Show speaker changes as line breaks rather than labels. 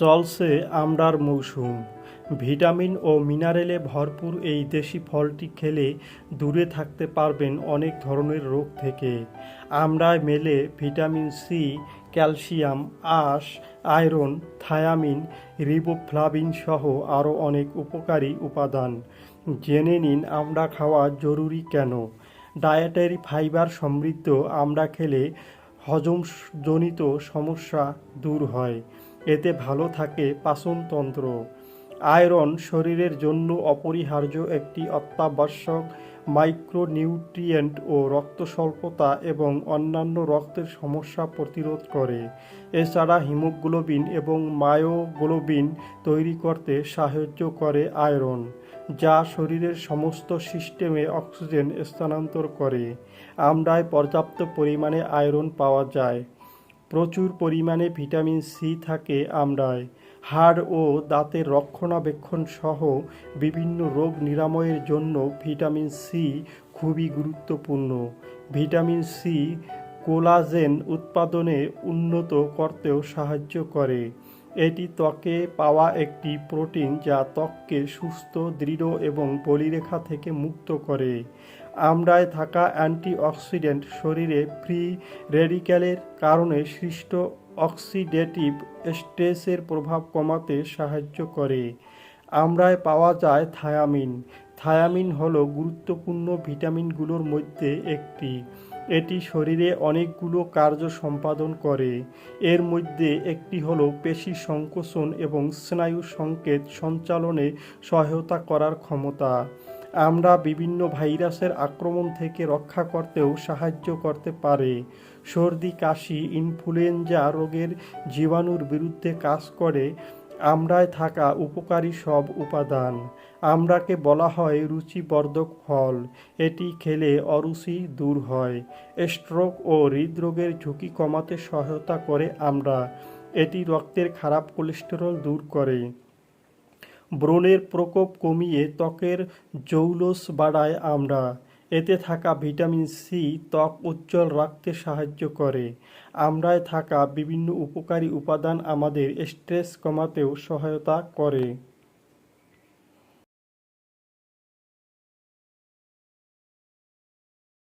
চলছে আমড়ার মৌসুম। ভিটামিন ও মিনারেলে ভরপুর এই দেশি ফলটি খেলে দূরে থাকতে পারবেন অনেক ধরনের রোগ থেকে। আমড়ায় মেলে ভিটামিন সি, ক্যালসিয়াম, আশ, আয়রন, থায়ামিন, রিবোফ্লাভিন সহ আরও অনেক উপকারী উপাদান। জেনে নিন আমড়া খাওয়া জরুরি কেন। ডায়েটারি ফাইবার সমৃদ্ধ আমড়া খেলে হজমজনিত সমস্যা দূর হয়। এতে ভালো থাকে পাচনতন্ত্র। আয়রন শরীরের জন্য অপরিহার্য একটি অত্যাবশ্যক মাইক্রোনিউট্রিয়েন্ট ও রক্ত স্বল্পতা এবং অন্যান্য রক্তের সমস্যা প্রতিরোধ করে। এছাড়া হিমোগ্লোবিন এবং মায়োগ্লোবিন তৈরি করতে সাহায্য করে আয়রন। যা শরীরের সমস্ত সিস্টেমে অক্সিজেন স্থানান্তর করে। আমড়ায় পর্যাপ্ত পরিমাণে আয়রন পাওয়া যায়। প্রচুর পরিমাণে ভিটামিন সি থাকে আমড়ায় হাড় ও দাঁতের রক্ষণাবেক্ষণ সহ বিভিন্ন রোগ নিরাময়ের জন্য ভিটামিন সি খুবই গুরুত্বপূর্ণ। ভিটামিন সি কোলাজেন উৎপাদনে উন্নত করতেও সাহায্য করে। এটি ত্বকে পাওয়া একটি প্রোটিন যা ত্বককে সুস্থ, দৃঢ় এবং বলিরেখা থেকে মুক্ত করে। আমড়ায় থাকা অ্যান্টিঅক্সিডেন্ট শরীরে ফ্রি রেডিক্যালের কারণে সৃষ্ট অক্সিডেটিভ স্ট্রেসের প্রভাব কমাতে সাহায্য করে। আমড়ায় পাওয়া যায় থায়ামিন। থায়ামিন হল গুরুত্বপূর্ণ ভিটামিনগুলোর মধ্যে একটি। এটি শরীরে অনেকগুলো কার্য সম্পাদন করে। এর মধ্যে একটি হল পেশি সংকোচন এবং স্নায়ু সংকেত সঞ্চালনে সহায়তা করার ক্ষমতা। আমরা বিভিন্ন ভাইরাসের আক্রমণ থেকে রক্ষা করতেও সাহায্য করতে পারে। সর্দি, কাশি, ইনফ্লুয়েঞ্জা রোগের জীবাণুর বিরুদ্ধে কাজ করে। আমড়ায় থাকা উপকারী সব উপাদান। আমড়াকে বলা হয় রুচিবর্ধক ফল। এটি খেলে অরুচি দূর হয়। স্ট্রোক ও হৃদরোগের ঝুঁকি কমাতে সহায়তা করে আমড়া এটি রক্তের খারাপ কোলেস্টেরল দূর করে। ব্রণের প্রকোপ কমিয়ে ত্বকের জৌলস বাড়ায় আমরা। এতে থাকা ভিটামিন সি ত্বক উজ্জ্বল রাখতে সাহায্য করে। আমরায় থাকা বিভিন্ন উপকারী উপাদান আমাদের স্ট্রেস কমাতেও সহায়তা করে।